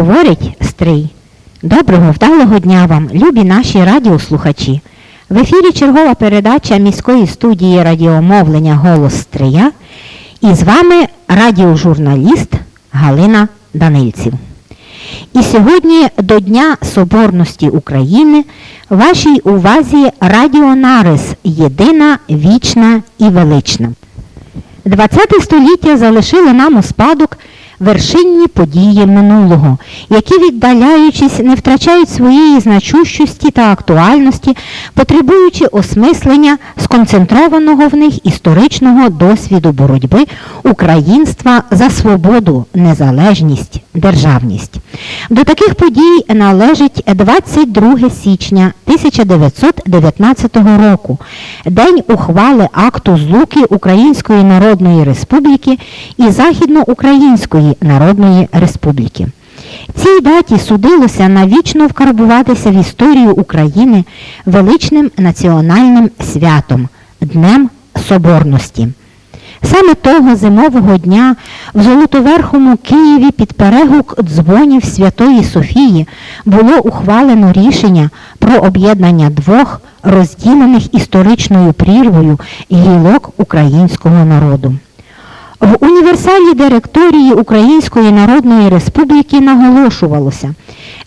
Говорить Стрий. Доброго вдалого дня вам, любі наші радіослухачі. В ефірі чергова передача міської студії радіомовлення Голос Стрия. І з вами радіожурналіст Галина Данильців. І сьогодні до Дня Соборності України вашій увазі радіонарис Єдина, вічна і велична. 20 століття залишило нам у спадок вершинні події минулого, які, віддаляючись, не втрачають своєї значущості та актуальності, потребуючи осмислення сконцентрованого в них історичного досвіду боротьби українства за свободу, незалежність, державність. До таких подій належить 22 січня 1919 року, день ухвали акту злуки Української Народної Республіки і Західноукраїнської Народної Республіки. Цій даті судилося навічно вкарбуватися в історію України величним національним святом Днем Соборності. Саме того зимового дня в Золотоверхому Києві під перегук дзвонів Святої Софії було ухвалено рішення про об'єднання двох розділених історичною прірвою гілок українського народу. В універсалі директорії Української Народної Республіки наголошувалося,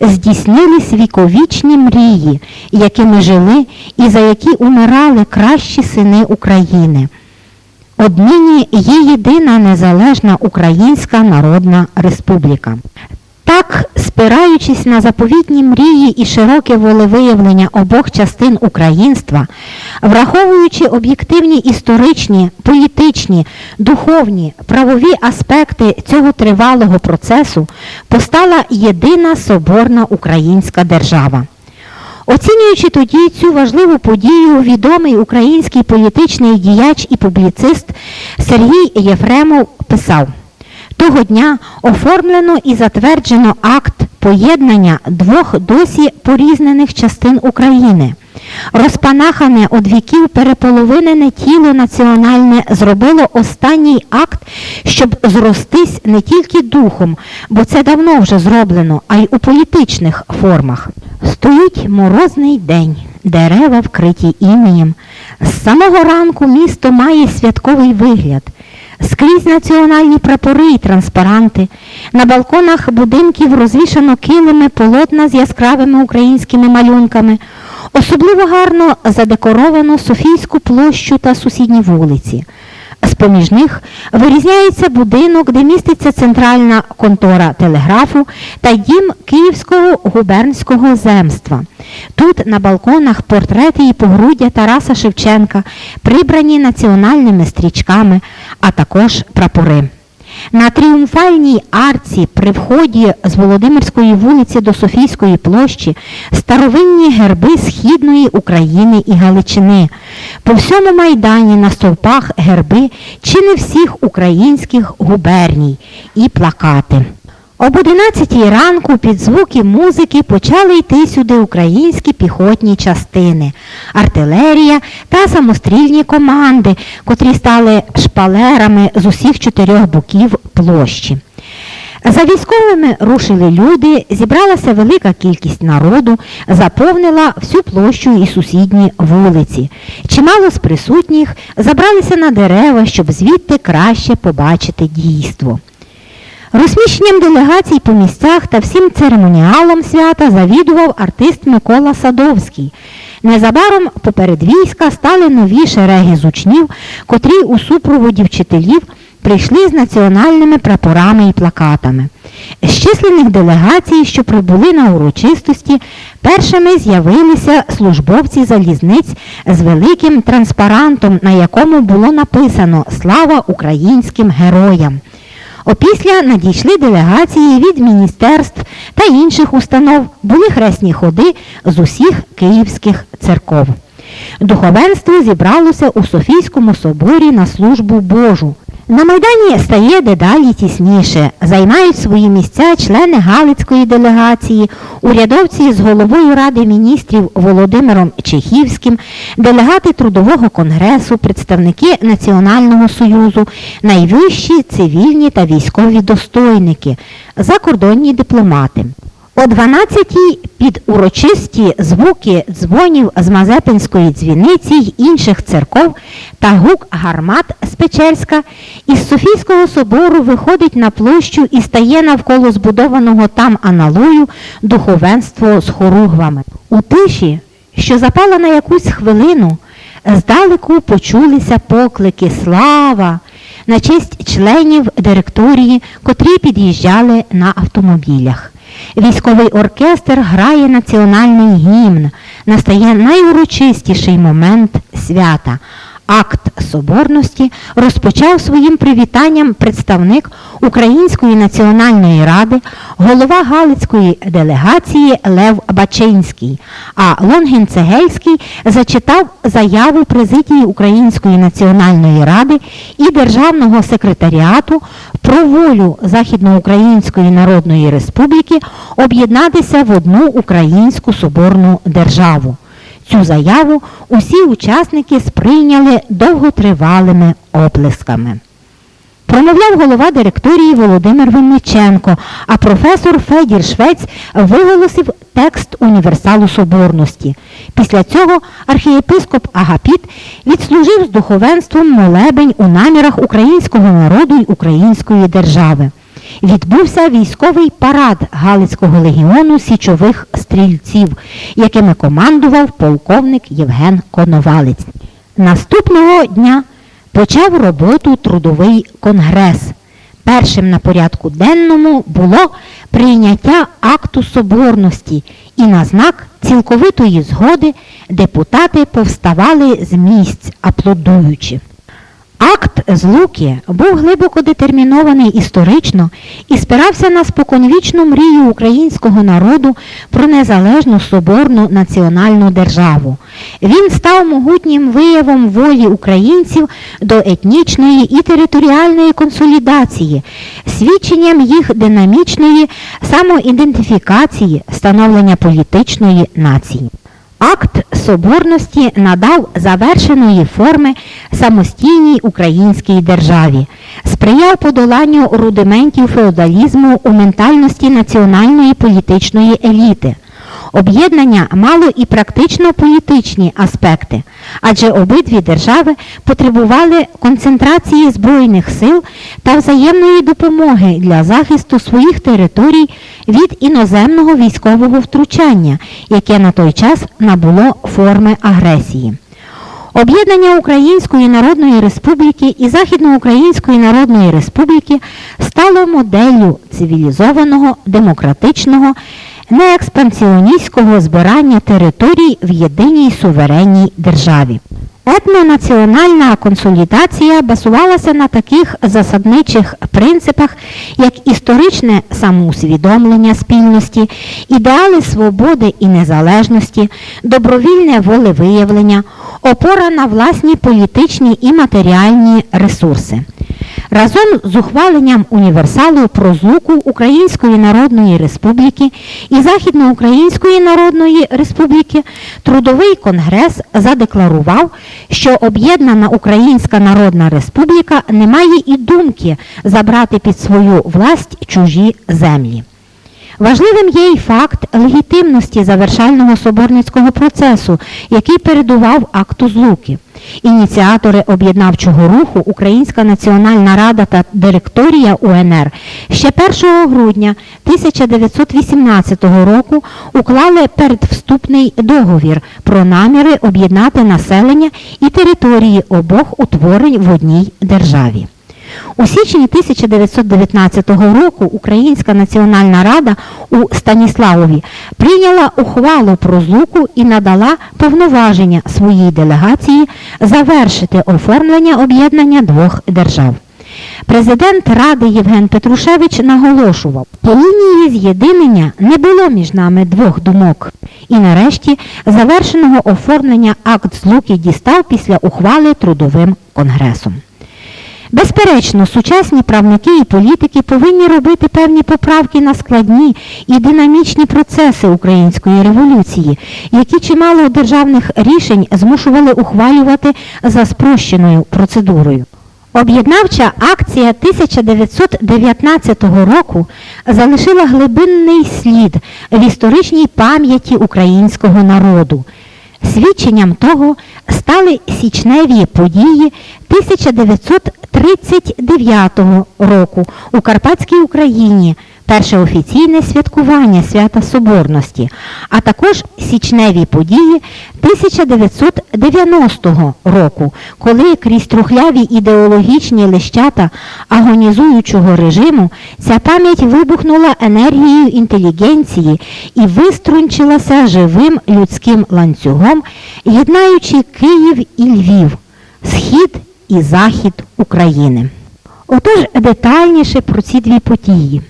здійснились віковічні мрії, якими жили і за які умирали кращі сини України. Однині є єдина незалежна Українська Народна Республіка. Так, спираючись на заповітні мрії і широке волевиявлення обох частин українства, враховуючи об'єктивні історичні, політичні, духовні, правові аспекти цього тривалого процесу, постала єдина соборна українська держава. Оцінюючи тоді цю важливу подію, відомий український політичний діяч і публіцист Сергій Єфремов писав: того дня оформлено і затверджено акт поєднання двох досі порізнених частин України. Розпанахане од віків переполовинене тіло національне зробило останній акт, щоб зростись не тільки духом, бо це давно вже зроблено, а й у політичних формах. Стоїть морозний день, дерева вкриті інеєм. З самого ранку місто має святковий вигляд. Скрізь національні прапори і транспаранти. На балконах будинків розвішано килими полотна з яскравими українськими малюнками. Особливо гарно задекоровано Софійську площу та сусідні вулиці. З-поміж них вирізняється будинок, де міститься центральна контора телеграфу та дім Київського губернського земства. Тут на балконах портрети і погруддя Тараса Шевченка, прибрані національними стрічками, а також прапори. На тріумфальній арці при вході з Володимирської вулиці до Софійської площі старовинні герби Східної України і Галичини. По всьому майдані на стовпах герби чи не всіх українських губерній і плакати. Об 11 ранку під звуки музики почали йти сюди українські піхотні частини, артилерія та самострільні команди, котрі стали шпалерами з усіх чотирьох боків площі. За військовими рушили люди, зібралася велика кількість народу, заповнила всю площу і сусідні вулиці. Чимало з присутніх забралися на дерева, щоб звідти краще побачити дійство. Розміщенням делегацій по місцях та всім церемоніалом свята завідував артист Микола Садовський. Незабаром поперед війська стали нові шереги з учнів, котрі у супроводі вчителів прийшли з національними прапорами і плакатами. З численних делегацій, що прибули на урочистості, першими з'явилися службовці залізниць з великим транспарантом, на якому було написано Слава українським героям. Опісля надійшли делегації від міністерств та інших установ, були хресні ходи з усіх київських церков. Духовенство зібралося у Софійському соборі на службу Божу. На Майдані стає дедалі тісніше. Займають свої місця члени Галицької делегації, урядовці з головою Ради міністрів Володимиром Чехівським, делегати Трудового конгресу, представники Національного союзу, найвищі цивільні та військові достойники, закордонні дипломати. О 12-й під урочисті звуки дзвонів з Мазепинської дзвіниці й інших церков та гук гармат з Печерська із Софійського собору виходить на площу і стає навколо збудованого там аналою духовенство з хоругвами. У тиші, що запала на якусь хвилину, здалеку почулися поклики Слава! на честь членів директорії, котрі під'їжджали на автомобілях. Військовий оркестр грає національний гімн. Настає найурочистіший момент свята. Акт соборності розпочав своїм привітанням представник Української національної ради, голова Галицької делегації Лев Бачинський, а Лонгін Цегельський зачитав заяву президії Української національної ради і Державного секретаріату про волю Західноукраїнської Народної Республіки об'єднатися в одну українську соборну державу. Цю заяву усі учасники сприйняли довготривалими оплесками. Промовляв голова директорії Володимир Винниченко, а професор Федір Швець виголосив текст універсалу соборності. Після цього архієпископ Агапіт відслужив з духовенством молебень у намірах українського народу й української держави. Відбувся військовий парад Галицького легіону січових стрільців, якими командував полковник Євген Коновалець. Наступного дня почав роботу трудовий конгрес. Першим на порядку денному було прийняття акту соборності, і на знак цілковитої згоди депутати повставали з місць, аплодуючи. Акт Злуки був глибоко детермінований історично і спирався на споконвічну мрію українського народу про незалежну соборну національну державу. Він став могутнім виявом волі українців до етнічної і територіальної консолідації, свідченням їх динамічної самоідентифікації, становлення політичної нації. Акт соборності надав завершеної форми самостійній українській державі, сприяв подоланню рудиментів феодалізму у ментальності національної політичної еліти. Об'єднання мало і практично політичні аспекти, адже обидві держави потребували концентрації збройних сил та взаємної допомоги для захисту своїх територій від іноземного військового втручання, яке на той час набуло форми агресії. Об'єднання Української Народної Республіки і Західноукраїнської Народної Республіки стало моделлю цивілізованого, демократичного, неекспансіоністського збирання територій в єдиній суверенній державі. Етнонаціональна консолідація базувалася на таких засадничих принципах, як історичне самоусвідомлення спільності, ідеали свободи і незалежності, добровільне волевиявлення, опора на власні політичні і матеріальні ресурси. Разом з ухваленням універсалу про злуку Української Народної Республіки і Західноукраїнської Народної Республіки Трудовий конгрес задекларував, що об'єднана Українська Народна Республіка не має і думки забрати під свою власть чужі землі. Важливим є й факт легітимності завершального соборницького процесу, який передував акту злуки. Ініціатори об'єднавчого руху Українська Національна Рада та директорія УНР ще 1 грудня 1918 року уклали передвступний договір про наміри об'єднати населення і території обох утворень в одній державі. У січні 1919 року Українська Національна Рада у Станіславові прийняла ухвалу про злуку і надала повноваження своїй делегації завершити оформлення об'єднання двох держав. Президент Ради Євген Петрушевич наголошував, по лінії з'єднання не було між нами двох думок. І нарешті завершеного оформлення акт злуки дістав після ухвали трудовим конгресом. Безперечно, сучасні правники і політики повинні робити певні поправки на складні і динамічні процеси української революції, які чимало державних рішень змушували ухвалювати за спрощеною процедурою. Об'єднавча акція 1919 року залишила глибинний слід в історичній пам'яті українського народу. Свідченням того стали січневі події 1939 року у Карпатській Україні, перше офіційне святкування свята Соборності, а також січневі події 1990 року, коли крізь трухляві ідеологічні лищата агонізуючого режиму ця пам'ять вибухнула енергією інтелігенції і виструнчилася живим людським ланцюгом, єднаючи Київ і Львів, схід і захід України. Отож детальніше про ці дві події.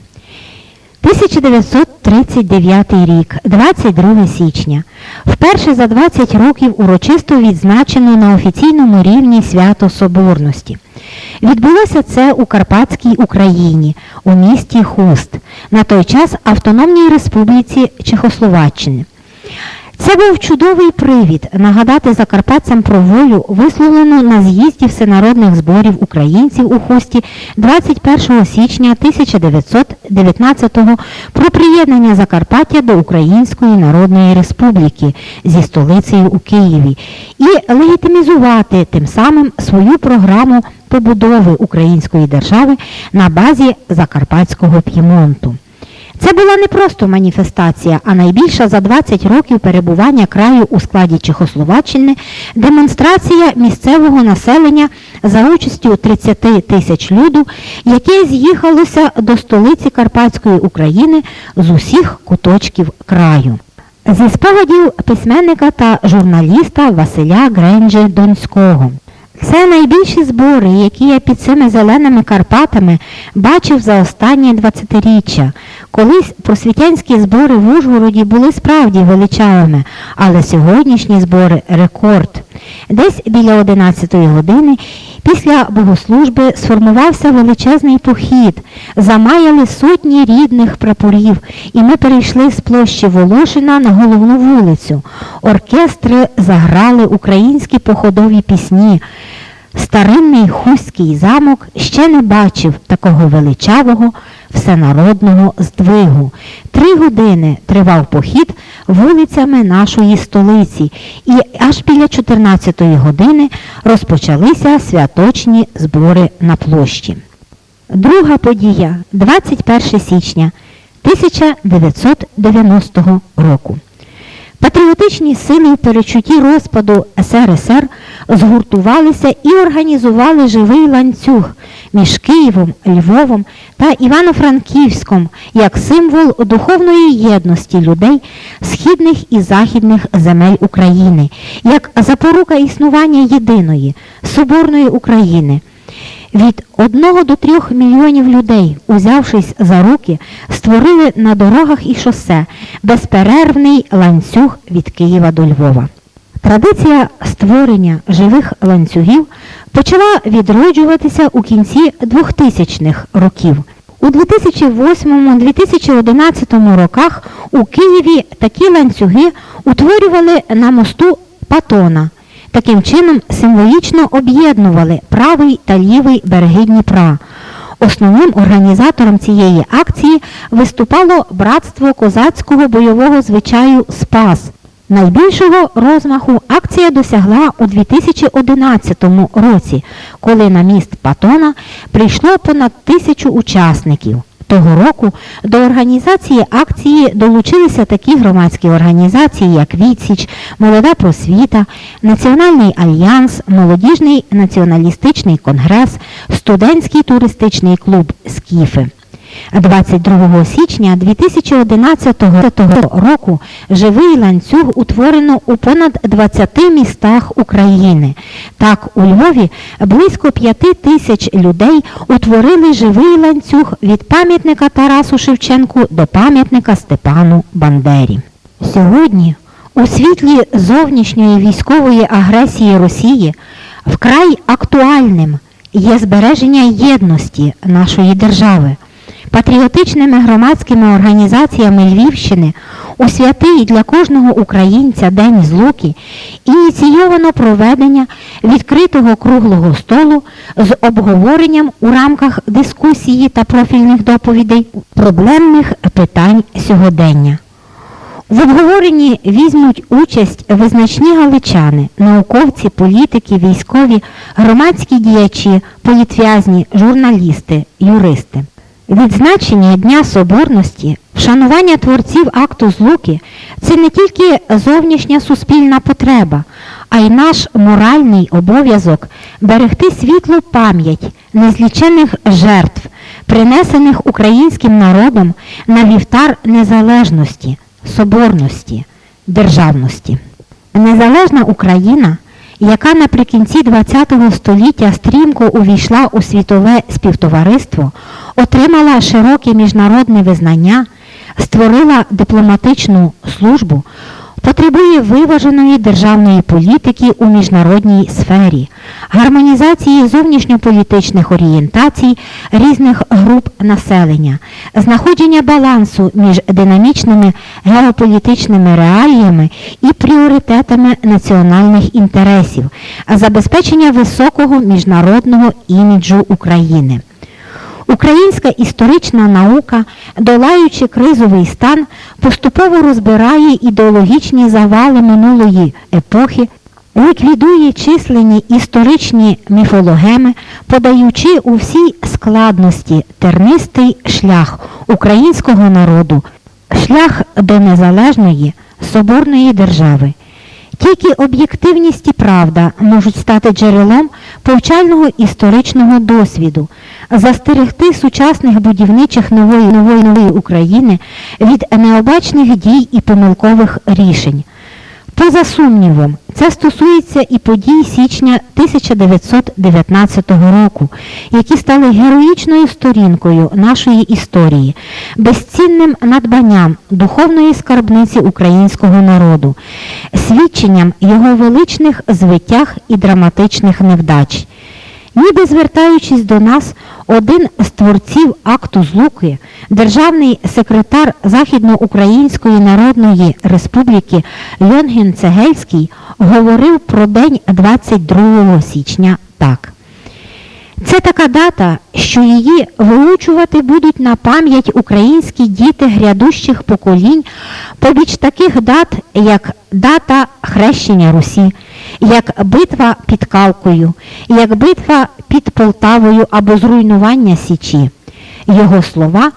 1939 рік, 22 січня. Вперше за 20 років урочисто відзначено на офіційному рівні свято Соборності. Відбулося це у Карпатській Україні, у місті Хуст, на той час Автономній Республіці Чехословаччини. Це був чудовий привід нагадати закарпатцям про волю, висловлену на з'їзді всенародних зборів українців у Хусті 21 січня 1919-го про приєднання Закарпаття до Української Народної Республіки зі столицею у Києві і легітимізувати тим самим свою програму побудови української держави на базі Закарпатського П'ємонту. Це була не просто маніфестація, а найбільша за 20 років перебування краю у складі Чехословаччини демонстрація місцевого населення за участю 30 тисяч люду, яке з'їхалося до столиці Карпатської України з усіх куточків краю. Зі спогадів письменника та журналіста Василя Гренджі Донського. Це найбільші збори, які я під цими зеленими Карпатами бачив за останні 20-річчя. Колись просвітянські збори в Ужгороді були справді величавими, але сьогоднішні збори рекорд. Десь біля 11 години після богослужби сформувався величезний похід, замаяли сотні рідних прапорів, і ми перейшли з площі Волошина на головну вулицю. Оркестри заграли українські походові пісні. Старинний Хуський замок ще не бачив такого величавого всенародного здвигу. Три години тривав похід вулицями нашої столиці, і аж біля 14-ї години розпочалися святочні збори на площі. Друга подія 21 січня 1990 року. Патріотичні сили в перечутті розпаду СРСР згуртувалися і організували живий ланцюг між Києвом, Львовом та Івано-Франківськом як символ духовної єдності людей східних і західних земель України, як запорука існування єдиної, соборної України. Від 1 до 3 мільйонів людей, узявшись за руки, створили на дорогах і шосе безперервний ланцюг від Києва до Львова. Традиція створення живих ланцюгів почала відроджуватися у кінці 2000-х років. У 2008-2011 роках у Києві такі ланцюги утворювали на мосту Патона. Таким чином символічно об'єднували правий та лівий береги Дніпра. Основним організатором цієї акції виступало братство козацького бойового звичаю Спас. Найбільшого розмаху акція досягла у 2011 році, коли на міст Патона прийшло понад тисячу учасників. Того року до організації акції долучилися такі громадські організації, як Відсіч, Молода просвіта, Національний альянс, Молодіжний націоналістичний конгрес, Студентський туристичний клуб Скіфи. 22 січня 2011 року живий ланцюг утворено у понад 20 містах України. Так, у Львові близько 5 тисяч людей утворили живий ланцюг від пам'ятника Тарасу Шевченку до пам'ятника Степану Бандері. Сьогодні у світлі зовнішньої військової агресії Росії вкрай актуальним є збереження єдності нашої держави. Патріотичними громадськими організаціями Львівщини у святий для кожного українця День Злуки ініційовано проведення відкритого круглого столу з обговоренням у рамках дискусії та профільних доповідей проблемних питань сьогодення. В обговоренні візьмуть участь визначні галичани, науковці, політики, військові, громадські діячі, політв'язні, журналісти, юристи. Відзначення Дня Соборності, вшанування творців акту злуки це не тільки зовнішня суспільна потреба, а й наш моральний обов'язок берегти світлу пам'ять незлічених жертв, принесених українським народом на вівтар незалежності, соборності, державності. Незалежна Україна, яка наприкінці ХХ століття стрімко увійшла у світове співтовариство, отримала широке міжнародне визнання, створила дипломатичну службу, потребує виваженої державної політики у міжнародній сфері, гармонізації зовнішньополітичних орієнтацій різних груп населення, знаходження балансу між динамічними геополітичними реаліями і пріоритетами національних інтересів, забезпечення високого міжнародного іміджу України. Українська історична наука, долаючи кризовий стан, поступово розбирає ідеологічні завали минулої епохи, ліквідує численні історичні міфологеми, подаючи у всій складності тернистий шлях українського народу, шлях до незалежної соборної держави. Тільки об'єктивність і правда можуть стати джерелом повчального історичного досвіду, застерегти сучасних будівничих нової нової нової України від необачних дій і помилкових рішень. Поза сумнівом, це стосується і подій січня 1919 року, які стали героїчною сторінкою нашої історії, безцінним надбанням духовної скарбниці українського народу, свідченням його величних звитяг і драматичних невдач. Ніби звертаючись до нас, один з творців акту злуки, державний секретар Західноукраїнської Народної Республіки Льонгін Цегельський говорив про день 22 січня так. Це така дата, що її вилучувати будуть на пам'ять українські діти грядущих поколінь побіч таких дат, як дата хрещення Русі, як битва під Калкою, як битва під Полтавою або зруйнування Січі. Його слова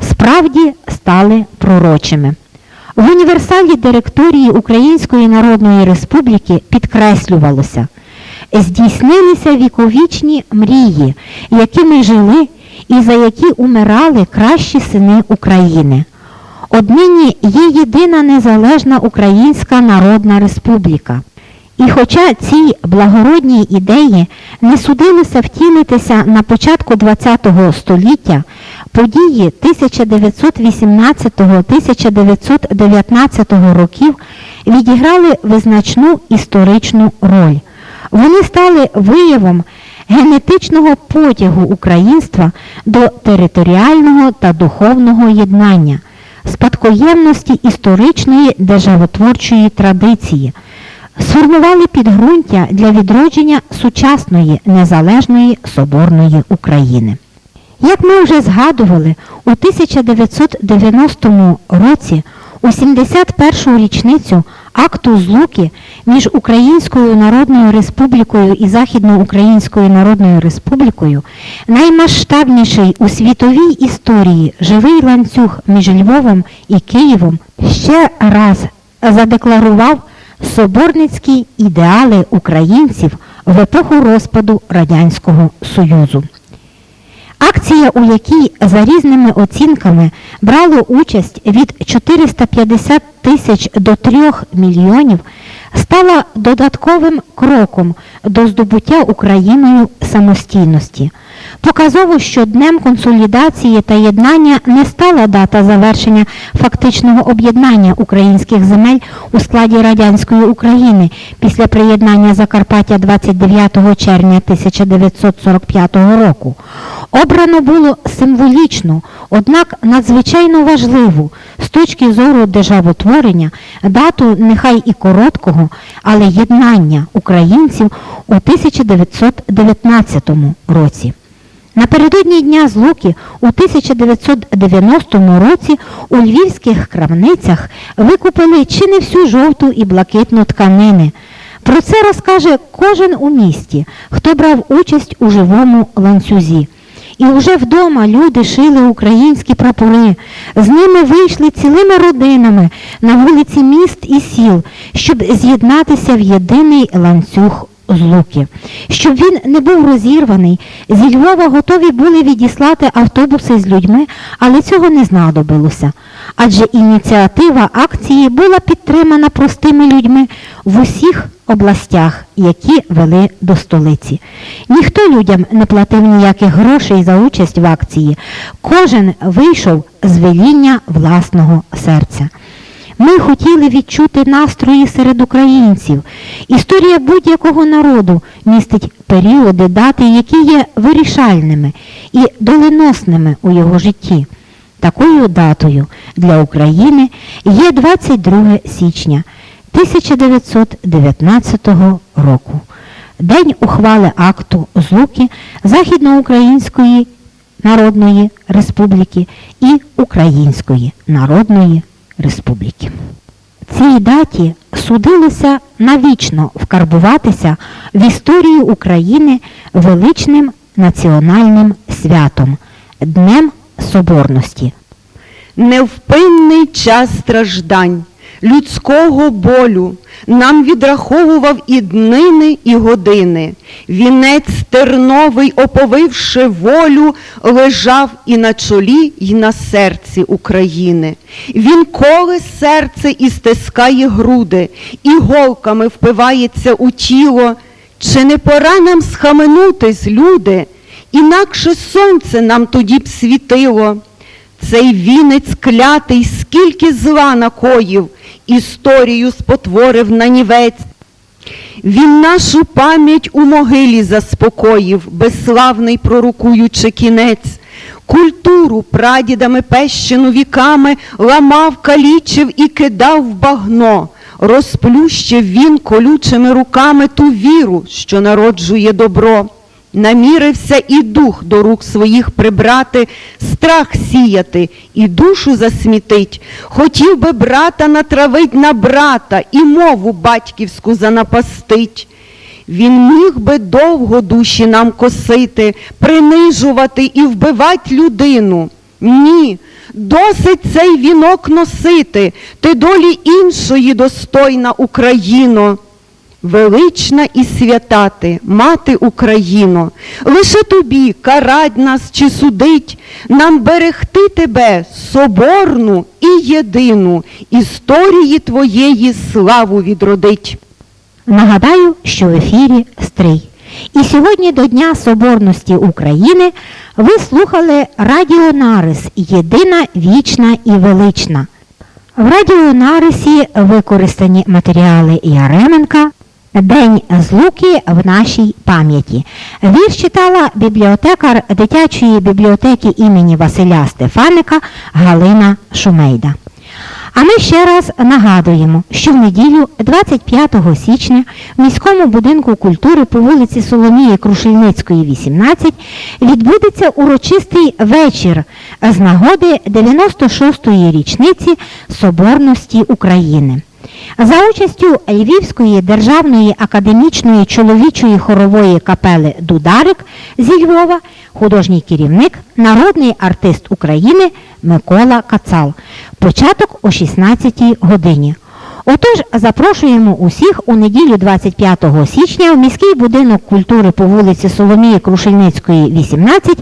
справді стали пророчими. В універсалі директорії Української Народної Республіки підкреслювалося – здійснилися віковічні мрії, якими жили і за які умирали кращі сини України. Однині є єдина незалежна Українська Народна Республіка. І хоча ці благородні ідеї не судилося втілитися на початку ХХ століття, події 1918-1919 років відіграли визначну історичну роль. Вони стали виявом генетичного потягу українства до територіального та духовного єднання, спадкоємності історичної державотворчої традиції, сформували підґрунтя для відродження сучасної незалежної соборної України. Як ми вже згадували, у 1990 році у 71-шу річницю акту злуки між Українською Народною Республікою і Західноукраїнською Народною Республікою наймасштабніший у світовій історії живий ланцюг між Львовом і Києвом ще раз задекларував соборницькі ідеали українців в епоху розпаду Радянського Союзу. Акція, у якій за різними оцінками брало участь від 450 тисяч до 3 мільйонів, стала додатковим кроком до здобуття Україною самостійності. Показово, що днем консолідації та єднання не стала дата завершення фактичного об'єднання українських земель у складі радянської України після приєднання Закарпаття 29 червня 1945 року. Обрано було символічну, однак надзвичайно важливу з точки зору державотворення дату нехай і короткого, але єднання українців у 1919 році. Напередодні Дня Злуки у 1990 році у львівських крамницях викупили чи не всю жовту і блакитну тканини. Про це розкаже кожен у місті, хто брав участь у живому ланцюзі. І вже вдома люди шили українські прапори. З ними вийшли цілими родинами на вулиці міст і сіл, щоб з'єднатися в єдиний ланцюг злуки. Щоб він не був розірваний, зі Львова готові були відіслати автобуси з людьми, але цього не знадобилося. Адже ініціатива акції була підтримана простими людьми в усіх областях, які вели до столиці. Ніхто людям не платив ніяких грошей за участь в акції. Кожен вийшов з веління власного серця. Ми хотіли відчути настрої серед українців. Історія будь-якого народу містить періоди, дати, які є вирішальними і доленосними у його житті. Такою датою для України є 22 січня 1919 року, день ухвали акту Злуки Західноукраїнської Народної Республіки і Української Народної Республіки. Цій даті судилося навічно вкарбуватися в історію України величним національним святом Днем Соборності. Невпинний час страждань, людського болю нам відраховував і днини, і години. Вінець терновий, оповивши волю, лежав і на чолі, і на серці України. Він коле серце і стискає груди, іголками впивається у тіло. Чи не пора нам схаменутись, люди? Інакше сонце нам тоді б світило. Цей вінець клятий, скільки зла накоїв, історію спотворив на нівець. Він нашу пам'ять у могилі заспокоїв, безславний пророкуючи кінець. Культуру прадідами пещену віками ламав, калічив і кидав в багно. Розплющив він колючими руками ту віру, що народжує добро. Намірився і дух до рук своїх прибрати, страх сіяти і душу засмітить. Хотів би брата натравить на брата і мову батьківську занапастить. Він міг би довго душі нам косити, принижувати і вбивати людину. Ні, досить цей вінок носити, ти долі іншої достойна Україно. Велична і свята ти, мати Україно, лише тобі карать нас чи судить, нам берегти тебе, соборну і єдину, історії твоєї славу відродить. Нагадаю, що в ефірі Стрий. І сьогодні до Дня Соборності України ви слухали Радіо Нарис Єдина, вічна і велична. В Радіо Нарисі використані матеріали Яременка День злуки в нашій пам'яті. Вірш читала бібліотекар дитячої бібліотеки імені Василя Стефаника Галина Шумейда. А ми ще раз нагадуємо, що в неділю, 25 січня, в міському будинку культури по вулиці Соломії Крушельницької, 18, відбудеться урочистий вечір з нагоди 96-ї річниці Соборності України. За участю Львівської державної академічної чоловічої хорової капели Дударик зі Львова, художній керівник, народний артист України Микола Кацал. Початок о 16 годині. Отож, запрошуємо усіх у неділю 25 січня в міський будинок культури по вулиці Соломії Крушельницької, 18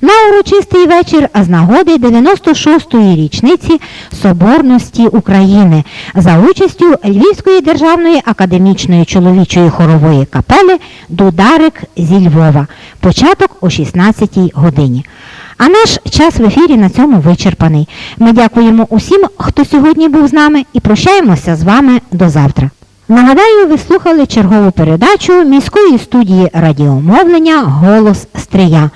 на урочистий вечір з нагоди 96-ї річниці Соборності України за участю Львівської державної академічної чоловічої хорової капели Дударик зі Львова. Початок о 16 годині. А наш час в ефірі на цьому вичерпаний. Ми дякуємо усім, хто сьогодні був з нами, і прощаємося з вами до завтра. Нагадаю, ви слухали чергову передачу міської студії радіомовлення Голос Стрия.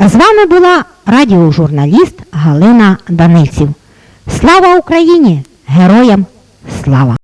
З вами була радіожурналіст Галина Данильців. Слава Україні! Героям слава!